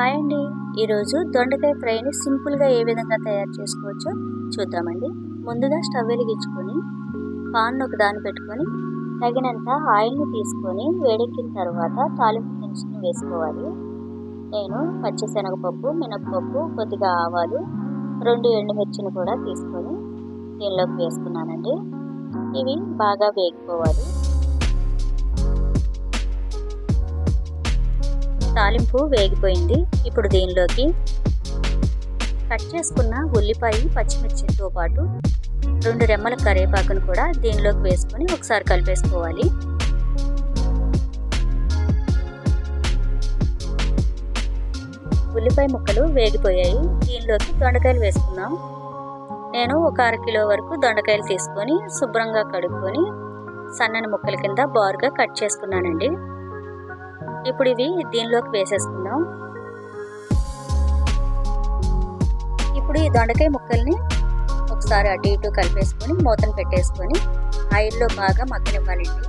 Hi అండి ఈరోజు దొండకాయ ఫ్రైని సింపుల్గా ఏ విధంగా తయారు చేసుకోవచ్చో చూద్దామండి. ముందుగా స్టవ్ వెలిగించుకొని పాన్ ఒక దాన్ని పెట్టుకొని తగినంత ఆయిల్ని తీసుకొని వేడెక్కిన తర్వాత తాలింపు దినుసులు వేసుకోవాలి. నేను పచ్చిశనగపప్పు మినపప్పు కొద్దిగా ఆవాలు రెండు ఎండుమిర్చిని కూడా తీసుకొని దీనిలోకి వేసుకున్నానండి. ఇవి బాగా వేగిపోవాలి. తాలింపు వేగిపోయింది. ఇప్పుడు దీనిలోకి కట్ చేసుకున్న ఉల్లిపాయ పచ్చిమిర్చితో పాటు రెండు రెమ్మల కరివేపాకును కూడా దీనిలోకి వేసుకొని ఒకసారి కలిపేసుకోవాలి. ఉల్లిపాయ ముక్కలు వేగిపోయాయి. దీనిలోకి దొండకాయలు వేసుకున్నాం నేను ఒక అర కిలో వరకు దొండకాయలు తీసుకొని శుభ్రంగా కడుక్కొని సన్నని ముక్కల కింద బారుగా కట్ చేసుకున్నానండి. ఇప్పుడు ఇవి దీనిలోకి వేసేసుకుందాం. ఇప్పుడు ఈ దొండకాయ ముక్కల్ని ఒకసారి అటు ఇటు కలిపేసుకొని మూతను పెట్టేసుకొని ఆయిల్లో బాగా మగ్గనివ్వాలండి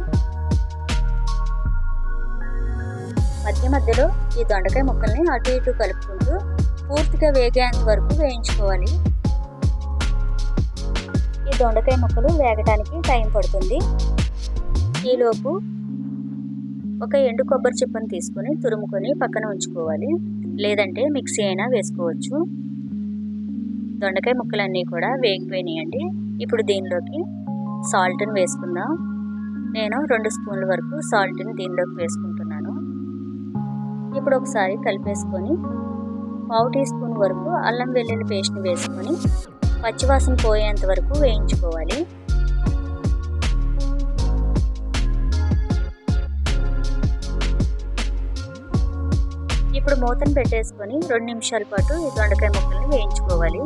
మధ్య మధ్యలో ఈ దొండకాయ ముక్కల్ని అటు ఇటు కలుపుకుంటూ పూర్తిగా వేగేంత వరకు వేయించుకోవాలి. ఈ దొండకాయ ముక్కలు వేగటానికి టైం పడుతుంది. ఈలోపు ఒక ఎండు కొబ్బరి చిప్పను తీసుకొని తురుముకొని పక్కన ఉంచుకోవాలి. లేదంటే మిక్సీ అయినా వేసుకోవచ్చు. దొండకాయ ముక్కలన్నీ కూడా వేగిపోయినాయండి. ఇప్పుడు దీనిలోకి సాల్ట్ని వేసుకుందాం. నేను రెండు స్పూన్ల వరకు సాల్ట్ని దీనిలోకి వేసుకుంటున్నాను. ఇప్పుడు ఒకసారి కలిపేసుకొని పావు టీ స్పూన్ వరకు అల్లం వెల్లుల్లి పేస్ట్ని వేసుకొని పచ్చివాసన పోయేంత వరకు వేయించుకోవాలి. ఇప్పుడు మూతను పెట్టేసుకొని రెండు నిమిషాల పాటు ఈ దొండకాయ ముక్కల్ని వేయించుకోవాలి.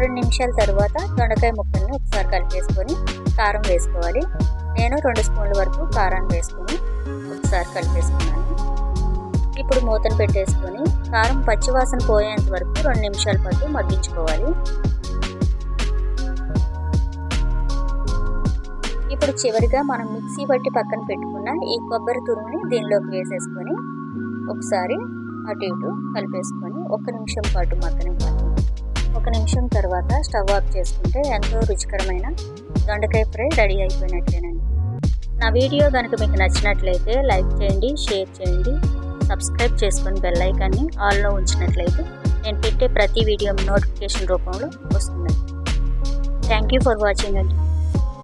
రెండు నిమిషాల తర్వాత దొండకాయ ముక్కల్ని ఒకసారి కలిపేసుకొని కారం వేసుకోవాలి. నేను రెండు స్పూన్ల వరకు కారాన్ని వేసుకొని ఒకసారి కలిపేసుకున్నాను. ఇప్పుడు మూతను పెట్టేసుకొని కారం పచ్చివాసన పోయేంత వరకు రెండు నిమిషాల పాటు మగ్గించుకోవాలి. ఇప్పుడు చివరిగా మనం మిక్సీ బట్టి పక్కన పెట్టుకున్న ఈ కొబ్బరి తురుముని దీనిలోకి వేసేసుకొని ఒకసారి అటు ఇటు కలిపేసుకొని ఒక నిమిషం పాటు మగ్గనివ్వాలి. ఒక నిమిషం తర్వాత స్టవ్ ఆఫ్ చేసుకుంటే ఎంతో రుచికరమైన దొండకాయ ఫ్రై రెడీ అయిపోయినట్లేనండి నా వీడియో కనుక మీకు నచ్చినట్లయితే లైక్ చేయండి షేర్ చేయండి సబ్స్క్రైబ్ చేసుకొని బెల్ ఐకాన్ని ఆల్లో ఉంచినట్లయితే నేను పెట్టే ప్రతి వీడియో నోటిఫికేషన్ రూపంలో వస్తుందండి. థ్యాంక్ యూ ఫర్ వాచింగ్ అండి